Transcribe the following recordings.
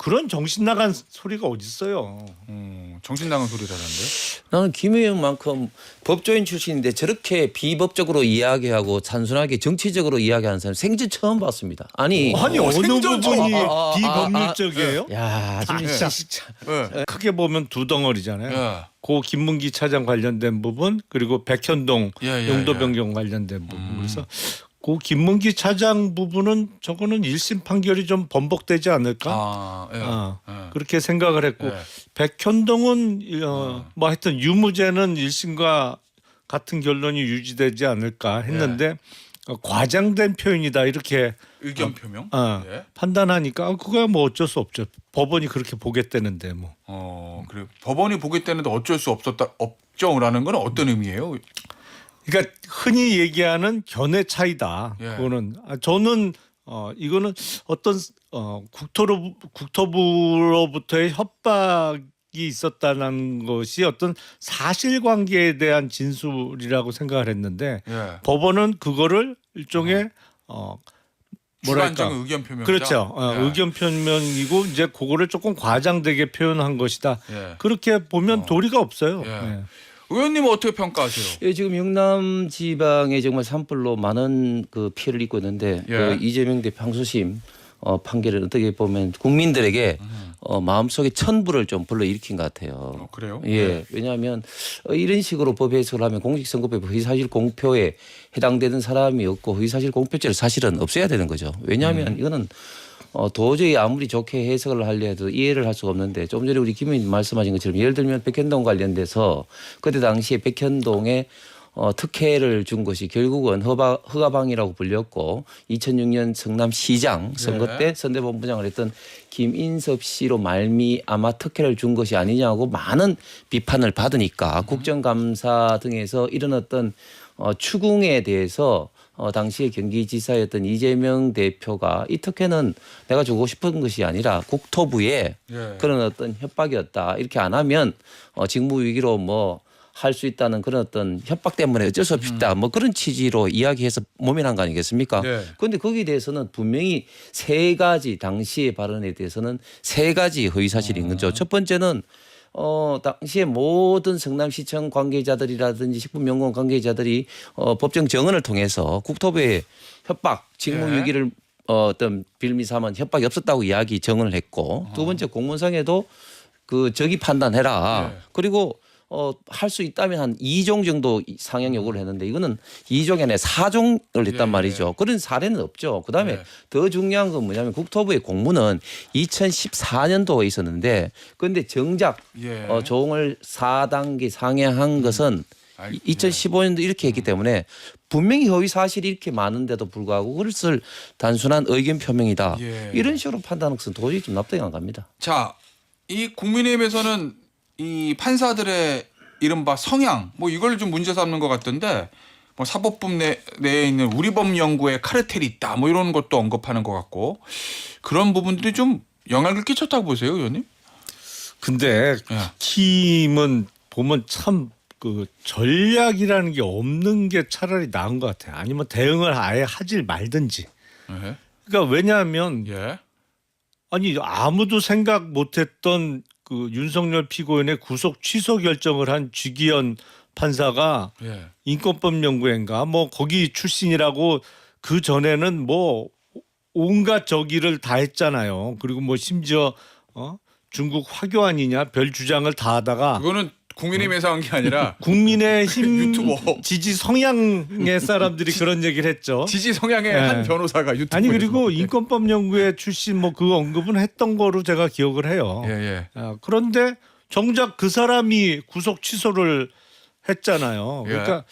그런 정신 나간 소리가 어디 있어요. 음, 정신 나간 소리라는데. 나는 김의영만큼 법조인 출신인데 저렇게 비법적으로 이야기하고 단순하게 정치적으로 이야기하는 사람 생전 처음 봤습니다. 아니, 아니 어느 생존 부분이 아, 아, 아, 비법률적이에요? 야, 좀 진짜. 진짜. 예. 크게 보면 두 덩어리잖아요. 예. 고 김문기 차장 관련된 부분 그리고 백현동 예, 예, 용도 예. 변경 관련된 부분 그래서 고 김문기 차장 부분은 저거는 1심 판결이 좀 번복되지 않을까? 아, 예. 어, 예. 그렇게 생각을 했고 예. 백현동은 어, 뭐 하여튼 유무죄는 1심과 같은 결론이 유지되지 않을까 했는데 어, 과장된 표현이다 이렇게 의견 표명. 어, 예. 판단하니까 아, 그거야 뭐 어쩔 수 없죠. 법원이 그렇게 보겠다는데 뭐. 어, 그래. 법원이 보겠다는데 어쩔 수 없었다 없죠라는 건 어떤 의미예요? 그러니까 흔히 얘기하는 견해 차이다. 예. 그거는 아, 저는 어 이거는 어떤 어 국토로 국토부로부터의 협박이 있었다는 것이 어떤 사실관계에 대한 진술이라고 생각을 했는데 예. 법원은 그거를 일종의 어 뭐랄까 주관적 의견 표명. 그렇죠 어, 의견 표명이고 이제 그거를 조금 과장되게 표현한 것이다. 예. 그렇게 보면 어. 도리가 없어요. 예. 예. 의원님은 어떻게 평가하세요? 예, 지금 영남 지방에 정말 산불로 많은 그 피해를 입고 있는데 예. 그 이재명 대표 항소심 어, 판결을 어떻게 보면 국민들에게 어, 마음속에 천불을 좀 불러일으킨 것 같아요. 어, 그래요? 예, 왜냐하면 어, 이런 식으로 법 해석을 하면 공직선거법 허위사실 공표에 해당되는 사람이 없고 허위사실 공표죄를 사실은 없애야 되는 거죠. 왜냐하면 이거는 어, 도저히 아무리 좋게 해석을 하려 해도 이해를 할 수가 없는데 좀 전에 우리 김 의원님 말씀하신 것처럼 예를 들면 백현동 관련돼서 그때 당시에 백현동에 어, 특혜를 준 것이 결국은 허가, 허가방이라고 불렸고 2006년 성남시장 선거 네. 때 선대본부장을 했던 김인섭 씨로 말미암아 특혜를 준 것이 아니냐고 많은 비판을 받으니까 국정감사 등에서 어떤 어, 추궁에 대해서 어, 당시에 경기지사였던 이재명 대표가 이 특혜는 내가 주고 싶은 것이 아니라 국토부에 예. 그런 어떤 협박이었다. 이렇게 안 하면 어, 직무 위기로 뭐 할 수 있다는 그런 어떤 협박 때문에 어쩔 수 없다. 뭐 그런 취지로 이야기해서 모면한 거 아니겠습니까? 네. 그런데 거기에 대해서는 분명히 세 가지 당시의 발언에 대해서는 세 가지 허위 사실인 거죠. 첫 번째는 어 당시에 모든 성남시청 관계자들이라든지 식품연구원 관계자들이 어 법정 정언을 통해서 국토부의 협박 직무 예. 어, 어떤 빌미 삼은 협박이 없었다고 이야기 정언을 했고 두 번째 공문상에도 그 적이 판단해라. 예. 그리고 어, 할 수 있다면 한 2종 정도 상향 요구를 했는데 이거는 2종이 아니라 4종을 했단 예, 말이죠. 그런 사례는 없죠. 그다음에 예. 더 중요한 건 뭐냐면 국토부의 공문은 2014년도에 있었는데 그런데 정작 예. 어, 종을 4단계 상향한 것은 아이, 2015년도 이렇게 했기 때문에 분명히 허위 사실이 이렇게 많은데도 불구하고 그것을 단순한 의견 표명이다. 예. 이런 식으로 판단하는 것은 도저히 좀 납득이 안 갑니다. 자, 이 국민의힘에서는 이 판사들의 이른바 성향 뭐 이걸 좀 문제 삼는 것 같던데 뭐 사법부 내, 내에 있는 우리법 연구에 카르텔이 있다 뭐 이런 것도 언급하는 것 같고 그런 부분들이 좀 영향을 끼쳤다고 보세요, 의원님? 근데 예. 팀은 보면 참 그 전략이라는 게 없는 게 차라리 나은 것 같아요. 아니면 대응을 아예 하질 말든지. 예. 그러니까 왜냐하면 예. 아니 아무도 생각 못했던 그 윤석열 피고인의 구속 취소 결정을 한 쥐기현 판사가 예. 인권법 연구회인가 뭐 거기 출신이라고 그 전에는 뭐 온갖 저기를 다 했잖아요. 그리고 뭐 심지어 어 중국 화교안이냐 별 주장을 다 하다가 그거는 국민의힘에서 한 게 아니라 국민의 힘 유튜버. 지지 성향의 사람들이 그런 얘기를 했죠. 지지 성향의 예. 한 변호사가 유튜브에 아니 그리고 인권법 연구회 출신 뭐 그 언급은 했던 거로 제가 기억을 해요. 예, 예. 아, 그런데 정작 그 사람이 구속 취소를 했잖아요. 예. 그러니까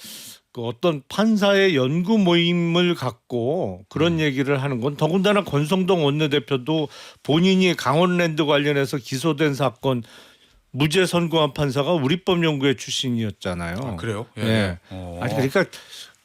그 어떤 판사의 연구 모임을 갖고 그런 음. 얘기를 하는 건 더군다나 권성동 원내대표도 본인이 강원랜드 관련해서 기소된 사건 무죄 선고한 판사가 우리법 연구회 출신이었잖아요. 아, 그래요? 예. 예. 어. 아니 그러니까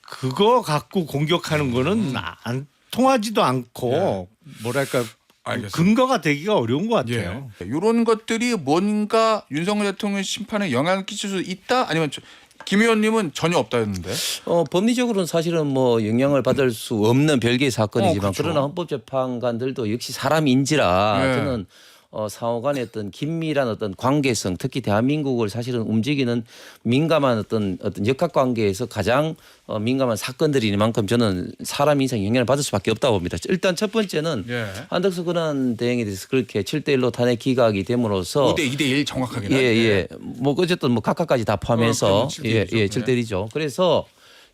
그거 갖고 공격하는 거는 안 통하지도 않고 뭐랄까 음. 예. 알겠습니다. 근거가 되기가 어려운 것 같아요. 예. 이런 것들이 뭔가 윤석열 대통령 심판에 영향을 끼칠 수 있다 아니면 저- 김 의원님은 전혀 없다였는데 어, 법리적으로는 사실은 뭐 영향을 받을 수 없는 별개의 사건이지만 어, 그렇죠. 그러나 헌법재판관들도 역시 사람인지라 예. 저는 어, 상호 간의 어떤 긴밀한 어떤 관계성, 특히 대한민국을 사실은 움직이는 민감한 어떤 어떤 역학 관계에서 가장 어, 민감한 사건들이니만큼 저는 사람 인생 영향을 받을 수밖에 없다고 봅니다. 일단 첫 번째는 예. 한덕수 근한 대행에 대해서 그렇게 7대 1로 탄핵 기각이 됨으로써 5대 2대 1 정확하게는. 예, 예. 뭐 어쨌든 뭐 각각까지 다 포함해서 어, 그러면 예, 7대1이죠. 예, 네. 7대 1이죠. 그래서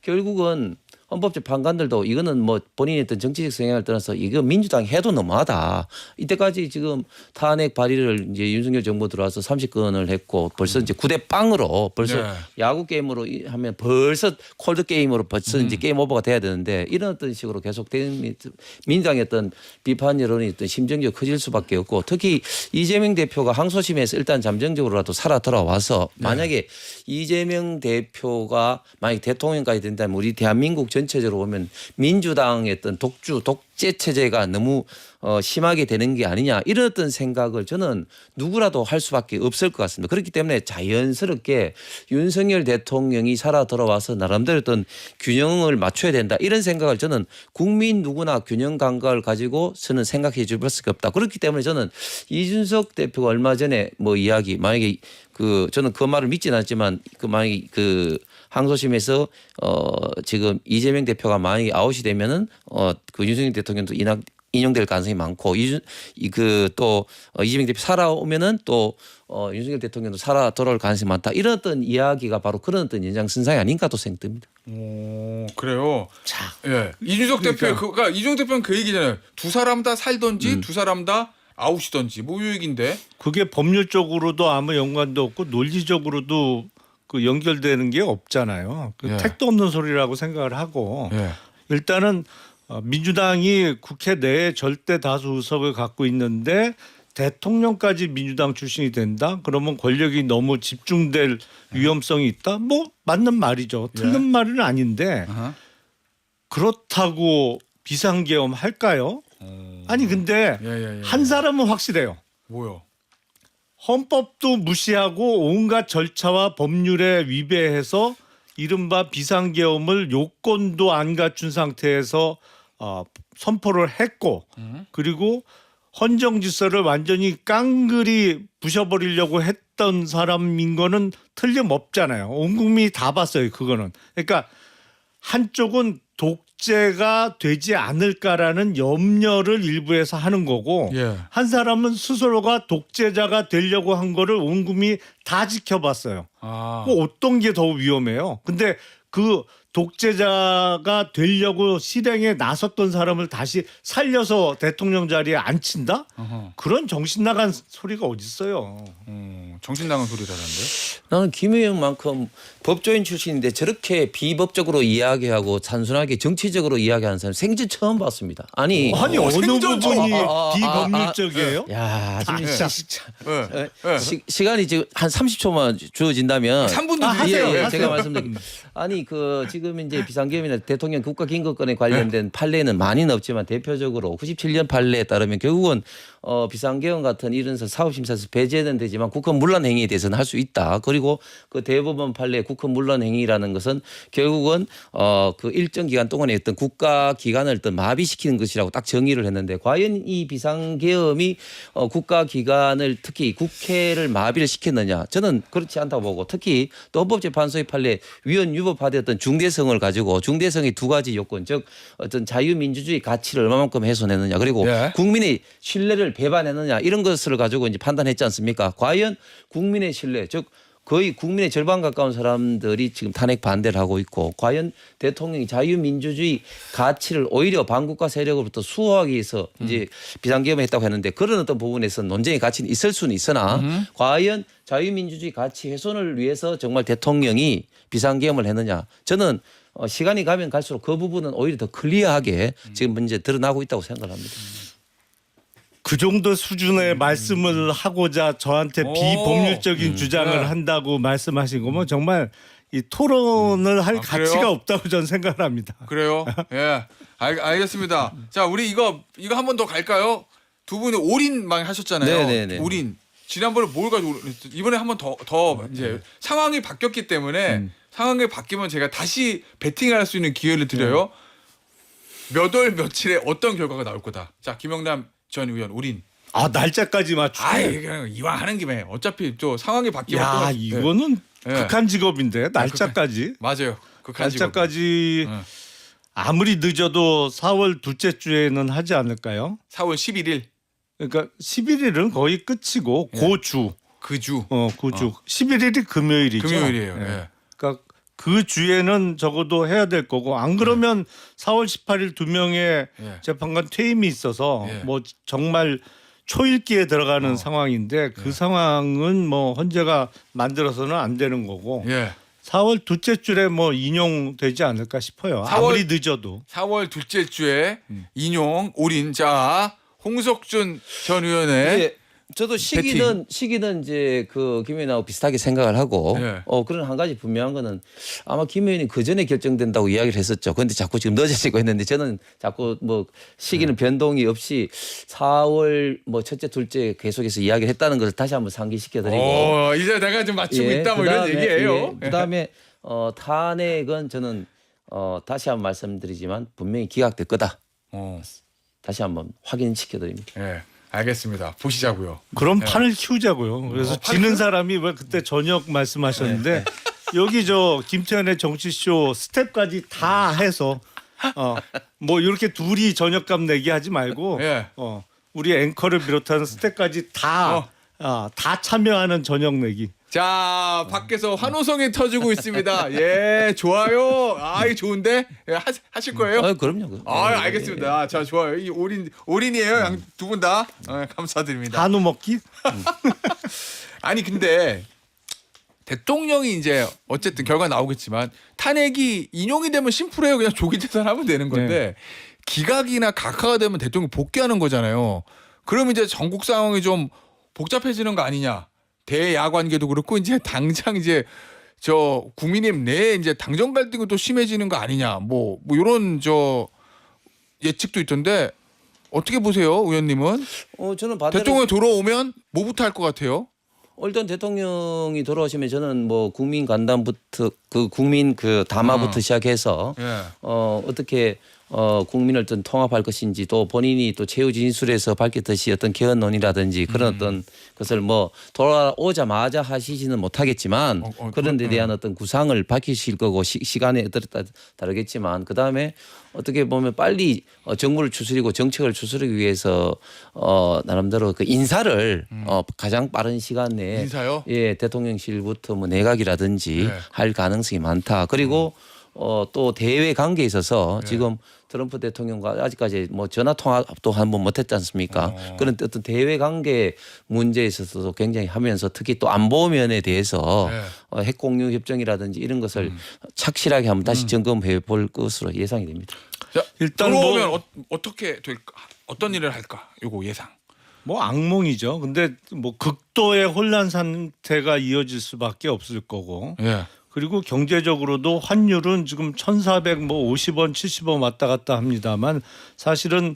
결국은 헌법재판관들도 이거는 뭐 본인의 어떤 정치적 성향을 떠나서 이거 민주당 해도 너무하다. 이때까지 지금 탄핵 발의를 이제 윤석열 정부 들어와서 30건을 했고 벌써 이제 9대 빵으로 벌써 네. 야구 게임으로 이- 하면 벌써 콜드 게임으로 벌써 음. 이제 게임 오버가 돼야 되는데 이런 어떤 식으로 계속되는 민주당의 어떤 비판 여론이 어떤 심정적 커질 수밖에 없고 특히 이재명 대표가 항소심에서 일단 잠정적으로라도 살아 돌아와서 네. 만약에 이재명 대표가 만약 대통령까지 된다면 우리 대한민국 전 체적으로 보면 민주당의 어떤 독주 독재 체제가 너무 어, 심하게 되는 게 아니냐 이런 어떤 생각을 저는 누구라도 할 수밖에 없을 것 같습니다. 그렇기 때문에 자연스럽게 윤석열 대통령이 살아 돌아와서 나름대로 어떤 균형을 맞춰야 된다 이런 생각을 저는 국민 누구나 균형 감각을 가지고 저는 생각해 줄 수밖에 없다. 그렇기 때문에 저는 이준석 대표가 얼마 전에 뭐 이야기 만약에 그 저는 그 말을 믿지는 않지만 그 만약에 그 항소심에서 어 지금 이재명 대표가 만약에 아웃이 되면은 어그 윤석열 대통령도 인학 인용될 가능성이 많고 이그또 어, 이재명 대표 살아오면은 또 어, 윤석열 대통령도 살아 돌아올 가능성이 많다 이런 어떤 이야기가 바로 그런 어떤 연장선상이 아닌가 또 생각됩니다. 오, 그래요. 자, 예. 이준석 대표 그러니까. 그, 그러니까 이준석 대표는 그 얘기잖아요. 두 사람 다 살던지 음. 두 사람 다 아웃이던지 뭐이 얘기인데. 그게 법률적으로도 아무 연관도 없고 논리적으로도 그 연결되는 게 없잖아요. 그 예. 택도 없는 소리라고 생각을 하고 예. 일단은 어, 민주당이 국회 내에 절대 다수 의석을 갖고 있는데 대통령까지 민주당 출신이 된다? 그러면 권력이 너무 집중될 위험성이 있다? 뭐 맞는 말이죠. 틀린 예. 말은 아닌데 아하. 그렇다고 비상계엄 할까요? 아니 근데 예, 예, 예. 한 사람은 확실해요. 뭐요? 헌법도 무시하고 온갖 절차와 법률에 위배해서 이른바 비상계엄을 요건도 안 갖춘 상태에서 어, 선포를 했고 음. 그리고 헌정질서를 완전히 깡그리 부셔버리려고 했던 사람인 거는 틀림없잖아요. 온 국민이 다 봤어요. 그거는. 그러니까 한쪽은 독 재가 되지 않을까라는 염려를 일부에서 하는 거고 예. 한 사람은 스스로가 독재자가 되려고 한 거를 온 국민이 다 지켜봤어요. 아. 뭐 어떤 게 더 위험해요? 근데 그 독재자가 되려고 실행에 나섰던 사람을 다시 살려서 대통령 자리에 앉힌다? 어허. 그런 정신 나간 소리가 어디 있어요? 어, 정신 나간 소리라는데. 나는 김의영만큼 법조인 출신인데 저렇게 비법적으로 이야기하고 단순하게 정치적으로 이야기하는 사람 생전 처음 봤습니다. 아니, 아니 어느 생존 부분이 아, 아, 아, 비법률적이에요? 야, 좀 진짜. 진짜. 예. 에, 예. 시, 시간이 지금 한 30초만 주어진다면 3분도 아, 하세요, 예, 예, 하세요. 제가 말씀드린 아니 그 지금 이제 비상계엄이나 대통령 국가긴급권에 관련된 판례는 많이는 없지만 대표적으로 97년 판례에 따르면 결국은 어 비상계엄 같은 이런 사업심사에서 배제는 되지만 국헌 문란 행위에 대해서는 할 수 있다. 그리고 그 대법원 판례 국헌 문란 행위라는 것은 결국은 어 그 일정 기간 동안에 어떤 국가 기관을 어떤 마비시키는 것이라고 딱 정의를 했는데 과연 이 비상계엄이 어 국가 기관을 특히 국회를 마비를 시켰느냐 저는 그렇지 않다고 보고 특히 또 헌법재판소의 판례 위헌 유법화되었던 중대성을 가지고 중대성의 두 가지 요건 즉 어떤 자유민주주의 가치를 얼마만큼 훼손했느냐 그리고 예. 국민의 신뢰를 배반했느냐 이런 것을 가지고 이제 판단했지 않습니까? 과연 국민의 신뢰 즉 거의 국민의 절반 가까운 사람들이 지금 탄핵 반대를 하고 있고 과연 대통령이 자유민주주의 가치를 오히려 반국가 세력으로부터 수호하기 위해서 이제 비상계엄을 했다고 했는데 그런 어떤 부분에서 논쟁의 가치는 있을 수는 있으나 과연 자유민주주의 가치 훼손을 위해서 정말 대통령이 비상계엄을 했느냐 저는 어, 시간이 가면 갈수록 그 부분은 오히려 더 클리어하게 지금 문제 드러나고 있다고 생각합니다. 그 정도 수준의 말씀을 하고자 저한테 오. 비법률적인 주장을 네. 한다고 말씀하신 거면 정말 이 토론을 할 아, 그래요? 가치가 없다고 저는 생각을 합니다. 그래요? 예. 알, 알겠습니다. 자, 우리 이거 이거 한 번 더 갈까요? 두 분이 올인 많이 하셨잖아요. 네네네. 올인. 지난번에 뭘 가지고? 이번에 한 번 더 더 이제 상황이 바뀌었기 때문에 상황이 바뀌면 제가 다시 베팅할 수 있는 기회를 드려요. 몇 월 며칠에 어떤 결과가 나올 거다. 자, 김영남 전 의원 올인. 아 날짜까지 맞추. 아이 그냥 이왕 하는 김에 어차피 또 상황이 바뀌면 야 또 이거는 예. 극한 직업인데 날짜까지. 맞아요. 극한 직업. 날짜까지 예. 아무리 늦어도 4월 둘째 주에는 하지 않을까요? 4월 11일 그러니까 11일은 거의 끝이고 예. 고주. 그 주. 어, 고주. 11일이 금요일이죠. 금요일이에요. 예. 예. 그러니까 그 주에는 적어도 해야 될 거고 안 그러면 4월 18일 두 명의 예. 재판관 퇴임이 있어서 예. 뭐 정말 초일기에 들어가는 어. 상황인데 그 예. 상황은 뭐 헌재가 만들어서는 안 되는 거고 예. 4월 둘째 주에 뭐 인용되지 않을까 싶어요. 4월 아무리 늦어도. 4월 둘째 주에 음. 인용 올인 자 홍석준 전 의원의 예, 저도 시기는 시기는 이제 그김 의원하고 비슷하게 생각을 하고 예. 어 그런 한 가지 분명한 거는 아마 김 의원이 그 전에 결정된다고 이야기를 했었죠. 그런데 자꾸 지금 늦어지고 했는데 저는 자꾸 뭐 시기는 네. 변동이 없이 4월 뭐 첫째 둘째 계속해서 이야기를 했다는 것을 다시 한번 상기시켜 드리고 어, 이제 내가 좀 맞추고 있다 뭐 이런 얘기예요. 그 그다음에 어 탄핵은 저는 어 다시 한번 말씀드리지만 분명히 기각될 거다. 어, 다시 한번 확인시켜 드립니다. 예. 알겠습니다. 보시자고요. 그럼 판을 키우자고요. 그래서 어, 지는 사람이 왜 그때 저녁 말씀하셨는데 여기 저 김태현의 정치쇼 스텝까지 다 해서 어 뭐 이렇게 둘이 저녁값 내기 하지 말고 예. 어 우리 앵커를 비롯한 스텝까지 다 어. 아, 다 참여하는 저녁 내기. 자, 밖에서 환호성이 터지고 있습니다. 예, 좋아요. 아, 이 좋은데? 예, 하, 하실 거예요? 아, 그럼요. 아, 예, 알겠습니다. 자, 좋아요. 이 올인 올인이에요. 두 분 다. 어, 감사드립니다. 한우 먹기? 아니 근데 대통령이 이제 어쨌든 결과 나오겠지만 탄핵이 인용이 되면 심플해요. 그냥 조기 재산하면 되는 건데 기각이나 각하가 되면 대통령 복귀하는 거잖아요. 그럼 이제 전국 상황이 좀 복잡해지는 거 아니냐? 대야 관계도 그렇고 이제 당장 이제 저 국민의힘 내에 이제 당정 갈등이 또 심해지는 거 아니냐? 뭐 뭐 이런 저 예측도 있던데 어떻게 보세요, 의원님은? 어, 저는 반대로 대통령 돌아오면 뭐부터 할 것 같아요? 일단 대통령이 돌아오시면 저는 뭐 국민 간담부터 그 국민 그 담화부터 어. 시작해서 예. 어 어떻게 어 국민을 어떤 통합할 것인지 또 본인이 또 최후 진술에서 밝혔듯이 어떤 개헌론이라든지 그런 음. 어떤 것을 뭐 돌아오자마자 하시지는 못하겠지만 어, 어, 그런 데 그- 대한 어떤 구상을 밝히실 거고 시, 시간에 따라 다르겠지만 그 다음에 어떻게 보면 빨리 어, 정부를 추스리고 정책을 추스르기 위해서 어 나름대로 그 인사를 어 가장 빠른 시간 내에 음. 인사요? 예, 대통령실부터 뭐 내각이라든지 네. 할 가능성이 많다. 그리고 어, 또 대외 관계에 있어서 네. 지금 트럼프 대통령과 아직까지 뭐 전화 통화도 한 번 못했지 않습니까? 어. 그런 어떤 대외 관계 문제에 있어서도 굉장히 하면서 특히 또 안보 면에 대해서 네. 음. 어, 핵 공유 협정이라든지 이런 것을 착실하게 한번 다시 점검해 볼 것으로 예상이 됩니다. 자, 일단 들어오면 뭐- 어, 떻게 될까? 어떤 일을 할까? 요거 예상. 뭐 악몽이죠. 근데 뭐 극도의 혼란 상태가 이어질 수밖에 없을 거고. 예. 그리고 경제적으로도 환율은 지금 1,400 뭐 50원, 70원 왔다 갔다 합니다만 사실은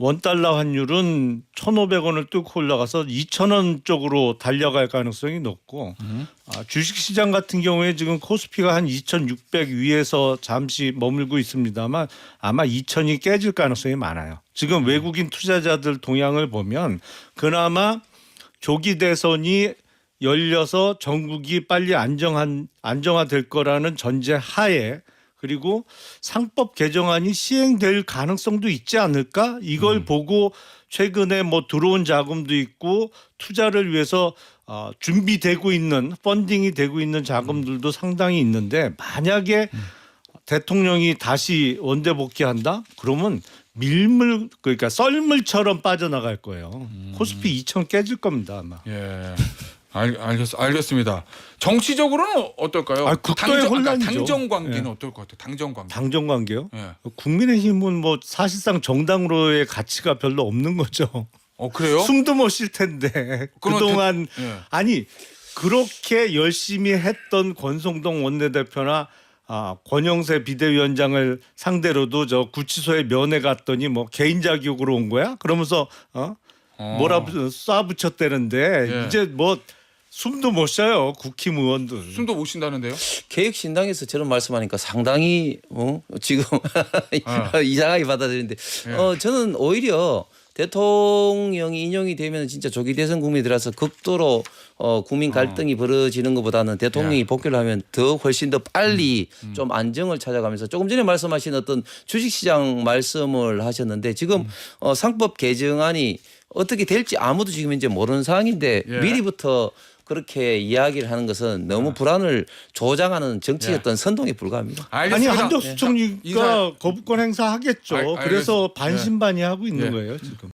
원 달러 환율은 1,500원을 뚫고 올라가서 2,000원 쪽으로 달려갈 가능성이 높고 아, 주식 시장 같은 경우에 지금 코스피가 한 2,600 위에서 잠시 머물고 있습니다만 아마 2,000이 깨질 가능성이 많아요. 지금 외국인 투자자들 동향을 보면 그나마 조기 대선이 열려서 전국이 빨리 안정한 안정화될 거라는 전제 하에 그리고 상법 개정안이 시행될 가능성도 있지 않을까? 이걸 보고 최근에 뭐 들어온 자금도 있고 투자를 위해서 어, 준비되고 있는 펀딩이 되고 있는 자금들도 상당히 있는데 만약에 대통령이 다시 원대 복귀한다? 그러면 밀물 그러니까 썰물처럼 빠져나갈 거예요. 코스피 2천 깨질 겁니다 아마. 예. 알, 알겠, 알겠습니다. 정치적으로는 어떨까요? 아, 당정, 아까 혼란이죠. 당정 관계는 예. 어떨 것 같아요? 당정 관계. 당정 관계요? 예. 국민의힘은 뭐 사실상 정당으로의 가치가 별로 없는 거죠. 어 그래요? 숨도 못 쉴 텐데 그동안 대- 예. 아니 그렇게 열심히 했던 권성동 원내대표나 아, 권영세 비대위원장을 상대로도 저 구치소에 면회 갔더니 뭐 개인 자격으로 온 거야? 그러면서 어? 어. 뭐라 쏴붙였대는데 예. 이제 뭐 숨도 못 쉬어요 국힘 의원들. 숨도 못 쉰다는데요? 개혁신당에서 저런 말씀하니까 상당히 어? 지금 어. 이상하게 받아들이는데 예. 어 저는 오히려 대통령이 인용이 되면 진짜 조기 대선 국면에 들어서 극도로 어 국민 갈등이 벌어지는 것보다는 대통령이 복귀를 하면 더 훨씬 더 빨리 좀 안정을 찾아가면서 조금 전에 말씀하신 어떤 주식시장 말씀을 하셨는데 지금 어 상법 개정안이 어떻게 될지 아무도 지금 이제 모르는 상황인데 예. 미리부터 그렇게 이야기를 하는 것은 너무 불안을 조장하는 정치의 어떤 선동에 불과합니다. 아니 알겠습니다. 한덕수 네. 총리가 인사- 거부권 행사하겠죠. 알- 알겠- 그래서 네. 반신반의하고 있는 예. 거예요 지금.